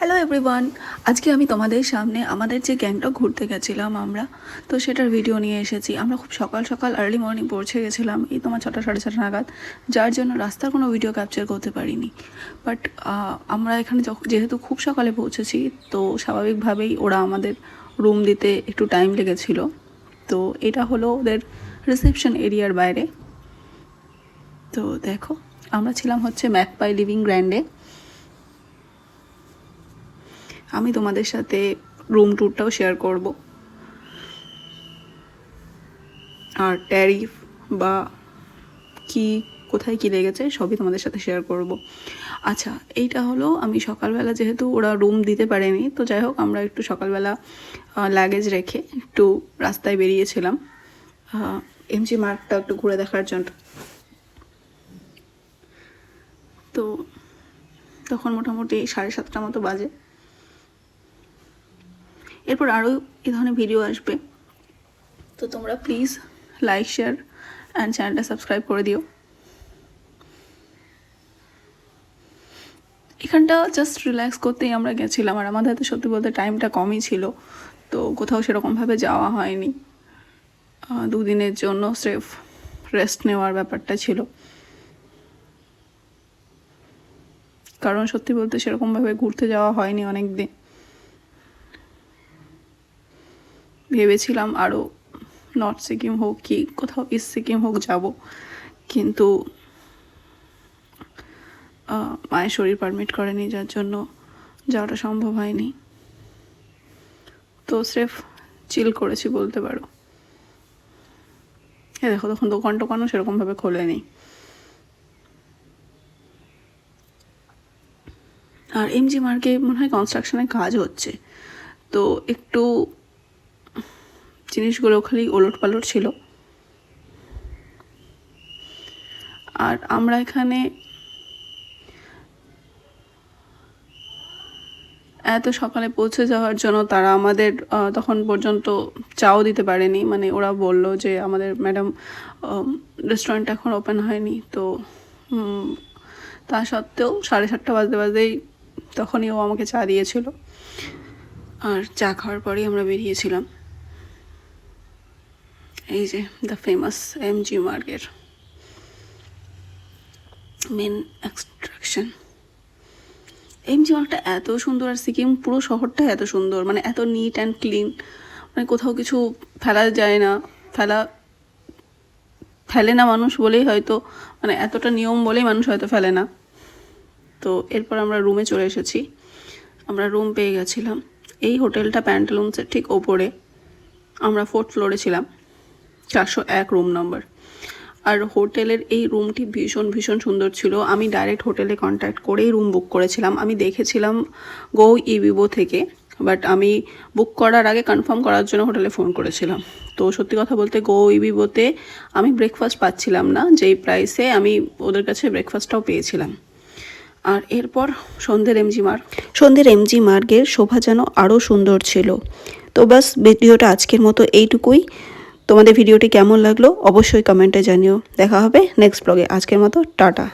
Hello everyone আজকে আমি তোমাদের সামনে আমাদের যে গ্যাংটক ঘুরতে গেছিলাম আমরা, তো সেটার ভিডিও নিয়ে এসেছি। আমরা খুব সকাল সকাল আর্লি মর্নিং পৌঁছে গেছিলাম, এই তোমার ছটা, সাড়ে ছটা নাগাদ, যার জন্য রাস্তার কোনো ভিডিও ক্যাপচার করতে পারিনি। বাট আমরা এখানে যেহেতু খুব সকালে পৌঁছেছি, তো স্বাভাবিকভাবেই ওরা আমাদের রুম দিতে একটু টাইম লেগেছিল। তো এটা হলো ওদের রিসেপশন এরিয়ার বাইরে। তো দেখো, আমরা ছিলাম হচ্ছে ম্যাকপাই লিভিং গ্র্যান্ডে আমি তোমাদের সাথে রুম ট্যুরটাও শেয়ার করব। আর ট্যারিফ বা কি, কোথায় কী লেগেছে সবই তোমাদের সাথে শেয়ার করব। আচ্ছা এইটা হলো আমি সকালবেলা যেহেতু ওরা রুম দিতে পারেনি, তো যাই হোক আমরা একটু সকালবেলা লাগেজ রেখে একটু রাস্তায় বেরিয়েছিলাম। এমজি মার্কটা একটু ঘুরে দেখার জন্য। তো তখন মোটামুটি সাড়ে সাতটা মতো বাজে। এরপর আরও এই ধরনের ভিডিও আসবে। তো তোমরা প্লিজ লাইক শেয়ার অ্যান্ড চ্যানেলটা সাবস্ক্রাইব করে দিও। এখানটা জাস্ট রিল্যাক্স করতেই আমরা গেছিলাম আর আমাদের হাতে সত্যি বলতে টাইমটা কমই ছিল। তো কোথাও সেরকমভাবে যাওয়া হয়নি। দুদিনের জন্য স্রেফ রেস্ট নেওয়ার ব্যাপারটা ছিল। কারণ সত্যি বলতে সেরকমভাবে ঘুরতে যাওয়া হয়নি অনেক দিন ভেবেছিলাম আরও নর্থ সিকিম হোক কি, কোথাও ইস্ট সিকিম হোক যাব। কিন্তু মায়ের শরীর পারমিট করেনি, যার জন্য যাওয়াটা সম্ভব হয়নি। তো স্রেফ চিল করেছি বলতে পারো। এ দেখো, তখন দোকান টোকানও সেরকমভাবে খোলেনি। আর এমজি মার্কে মনে হয় কনস্ট্রাকশনের কাজ হচ্ছে। তো একটু জিনিসগুলো খালি ওলট পালট ছিল। আর আমরা এখানে এত সকালে পৌঁছে যাওয়ার জন্য তারা আমাদের তখন পর্যন্ত চাও দিতে পারেনি। মানে ওরা বলল যে আমাদের ম্যাডাম রেস্টুরেন্ট এখন ওপেন হয়নি। তো তা সত্ত্বেও সাড়ে সাতটা বাজতে বাজতেই তখনই ও আমাকে চা দিয়েছিল। আর চা খাওয়ার পরেই আমরা বেরিয়েছিলাম। এই যে দ্য ফেমাস এম জি মার্গের মেন এক্সট্রাকশন এম জি মার্গটা এত সুন্দর আর সিকিম পুরো শহরটা এত সুন্দর মানে এত নিট অ্যান্ড ক্লিন মানে কোথাও কিছু ফেলা যায় না, ফেলা, ফেলে না মানুষ বলেই হয়তো মানে এতটা নিয়ম বলেই মানুষ হয়তো ফেলে না। তো এরপর আমরা রুমে চলে এসেছি, আমরা রুম পেয়ে গেছিলাম, এই হোটেলটা প্যান্টালুন্সের ঠিক ওপরে, আমরা ফোর্থ ফ্লোরে ছিলাম। চারশো এক রুম নম্বর আর হোটেলের এই রুমটি ভীষণ ভীষণ সুন্দর ছিল। আমি ডাইরেক্ট হোটেলে কন্ট্যাক্ট করেই রুম বুক করেছিলাম। আমি দেখেছিলাম গো ইভিভো থেকে বাট আমি বুক করার আগে কনফার্ম করার জন্য হোটেলে ফোন করেছিলাম। তো সত্যি কথা বলতে গো ইভিভোতে আমি ব্রেকফাস্ট পাচ্ছিলাম না। যেই প্রাইসে আমি ওদের কাছে ব্রেকফাস্টটাও পেয়েছিলাম। আর এরপর সন্ধ্যের এমজি মার্গ সন্ধ্যের এমজি মার্গের শোভা যেন আরও সুন্দর ছিল। তো বাস ভিডিওটা আজকের মতো এইটুকুই। তোমাদের ভিডিওটি কেমন লাগল অবশ্যই কমেন্টে জানিও। দেখা হবে নেক্সট ব্লগে আজকের মতো টাটা।